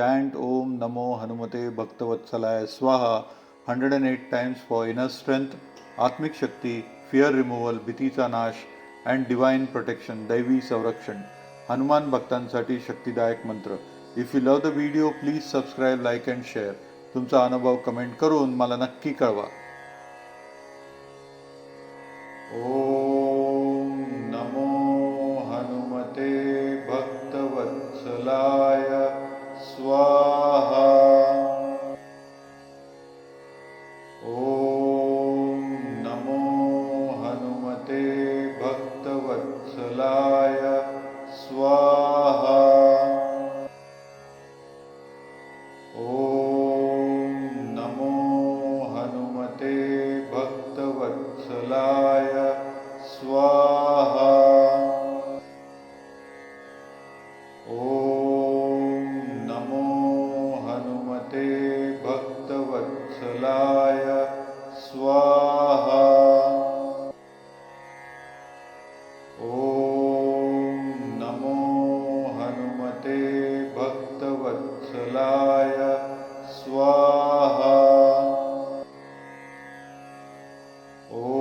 आयंट ओम नमो हनुमते Namo स्वाहा hundred and eight times for inner strength आत्मिक शक्ती फिअर removal, भीतीचा नाश अँड डिवाइन प्रोटेक्शन दैवी संरक्षण हनुमान भक्तांसाठी शक्तिदायक मंत्र if you love the video please subscribe like and share तुमचा अनुभव कमेंट करून मला नक्की कळवा. ओ कुशलाय स्वा Oh.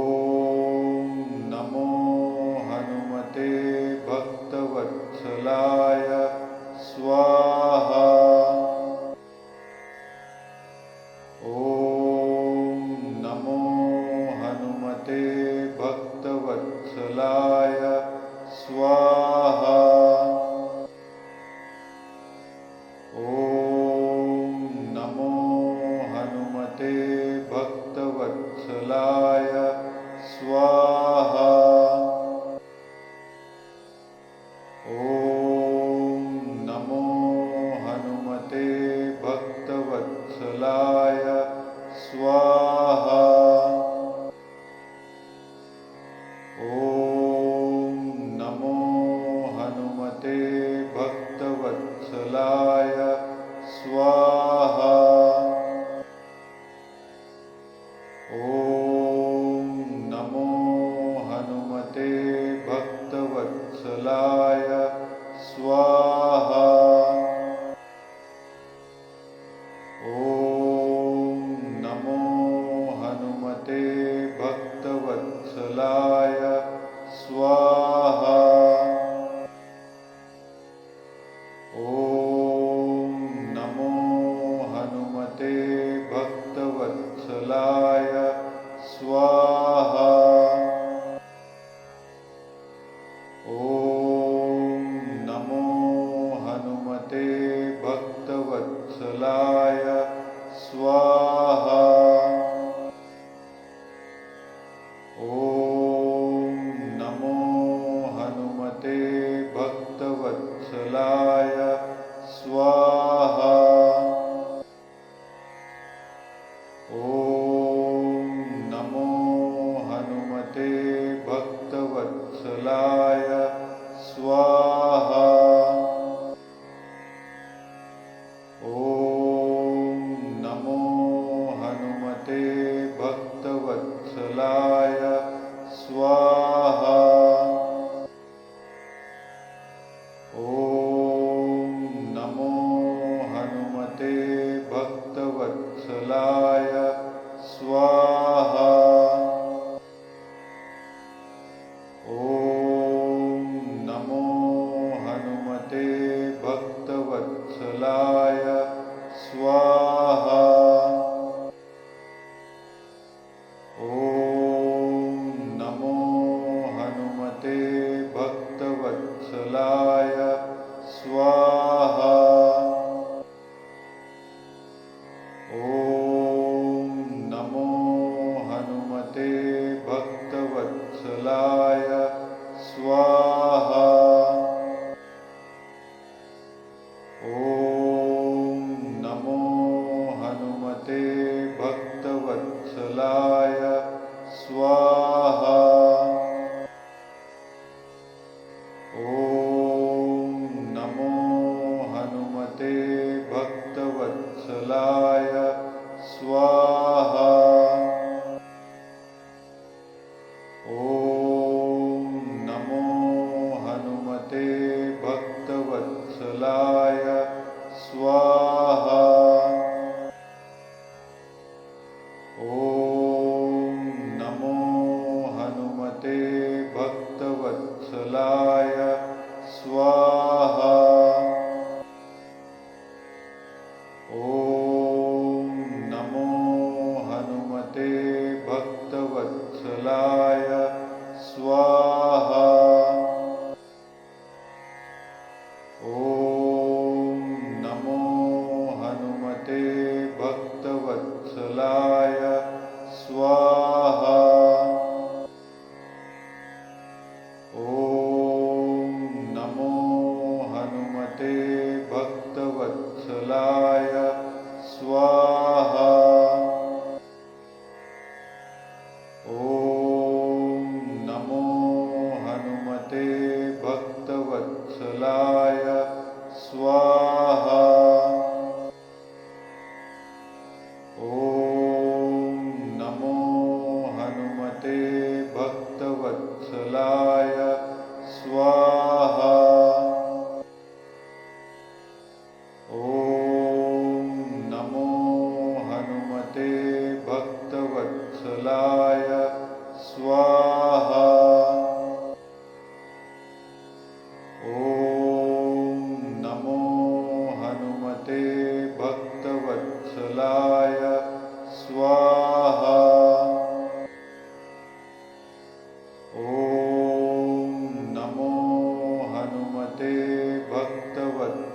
de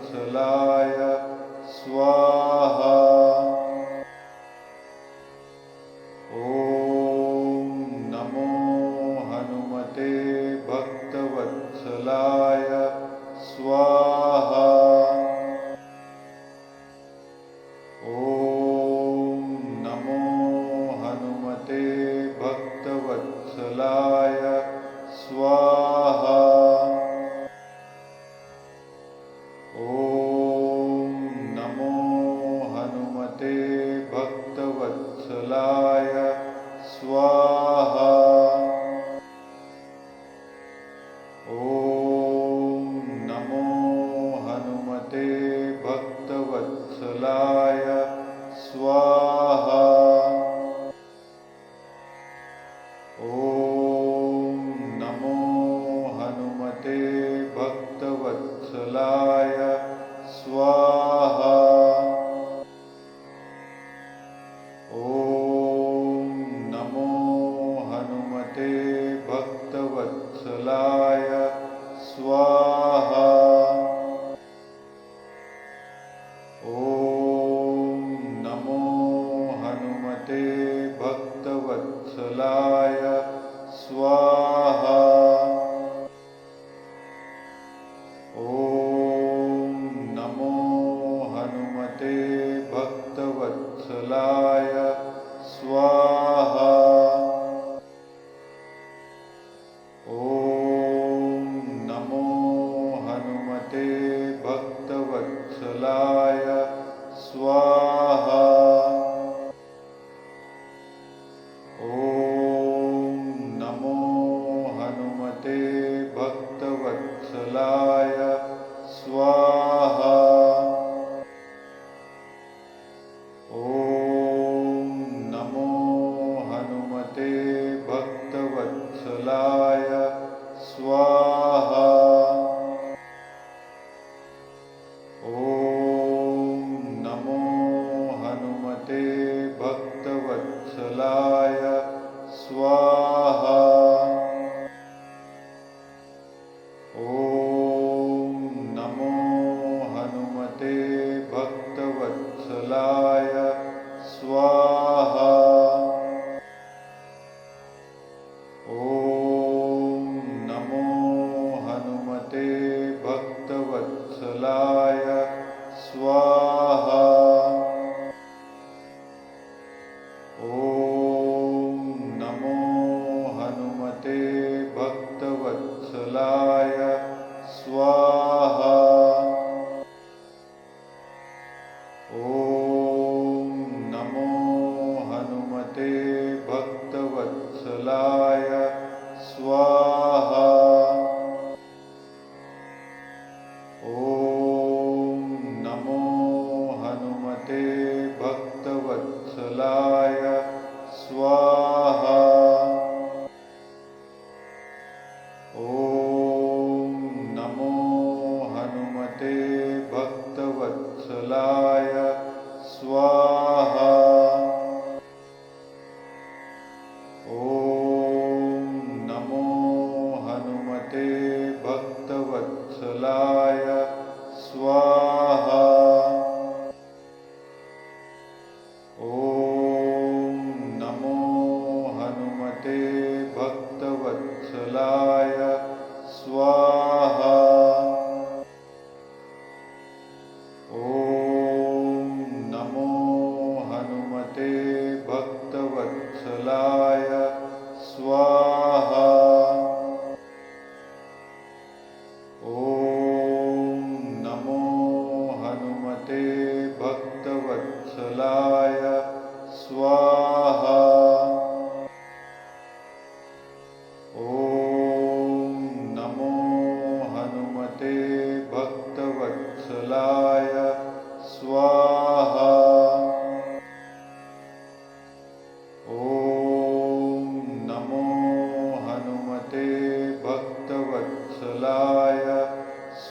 वत्सलाय स्वा Oh.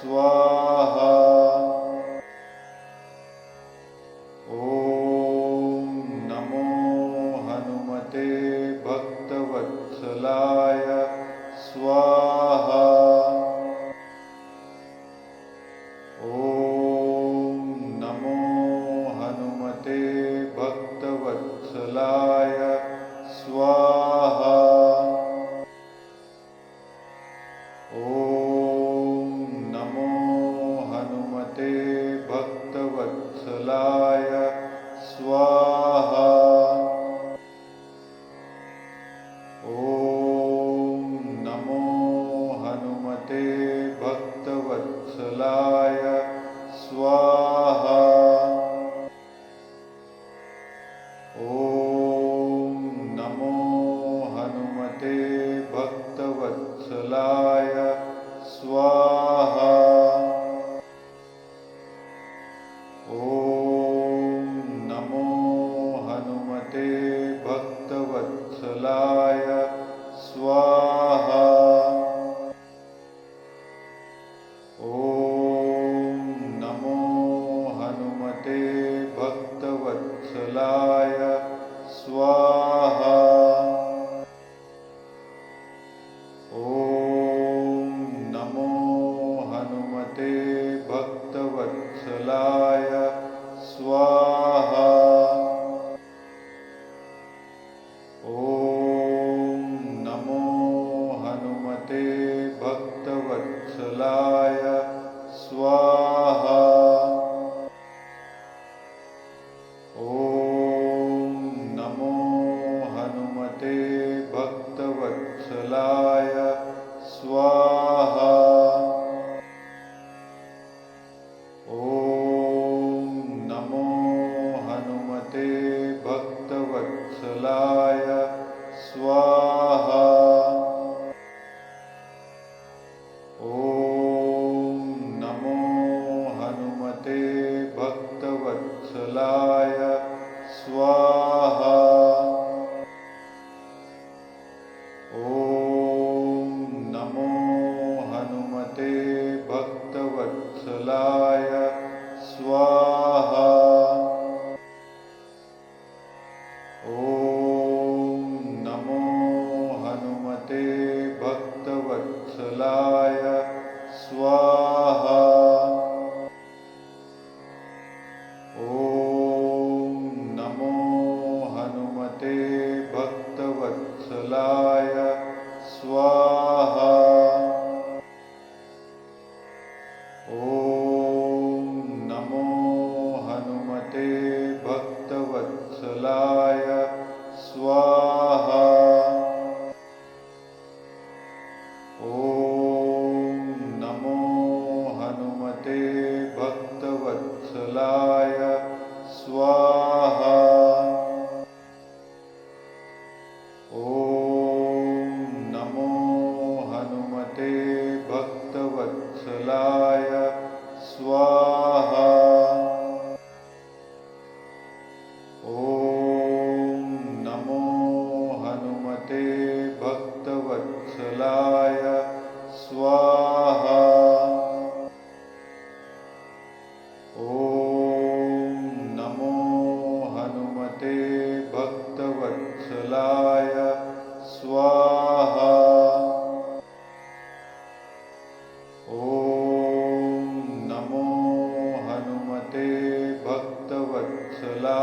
soit वत्सलाय स्वा भक्तवत्सला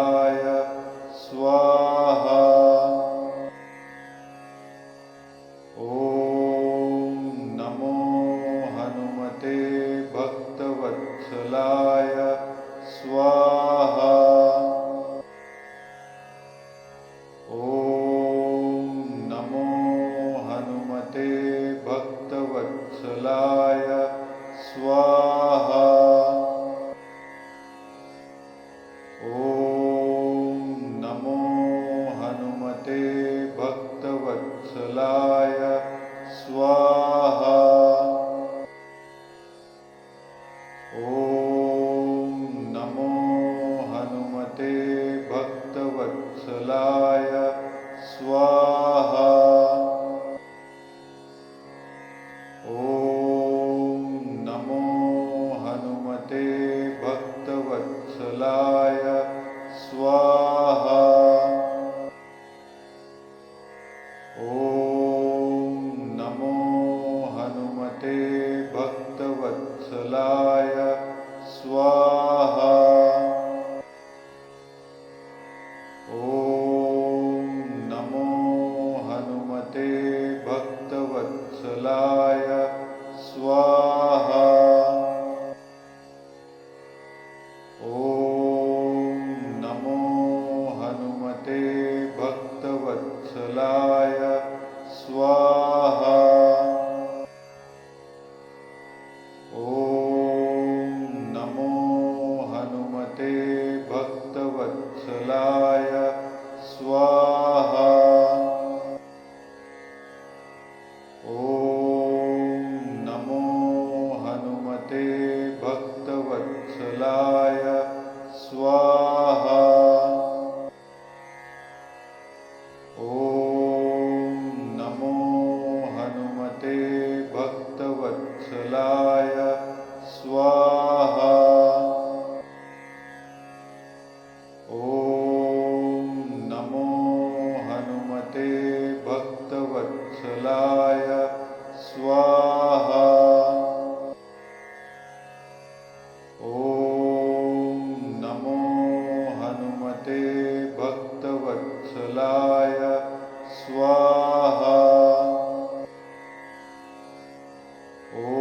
오.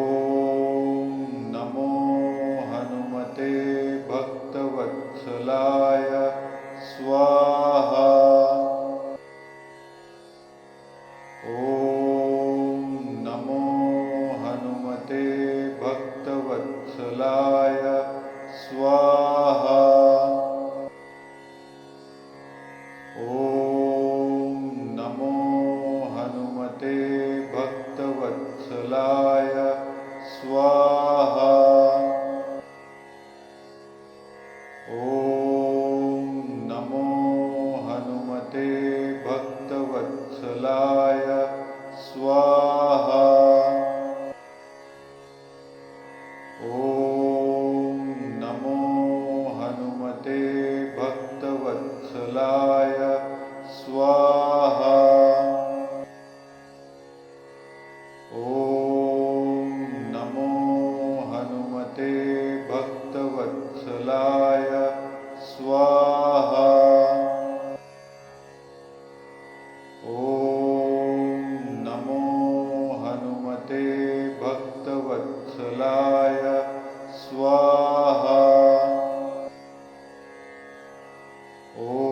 Oh.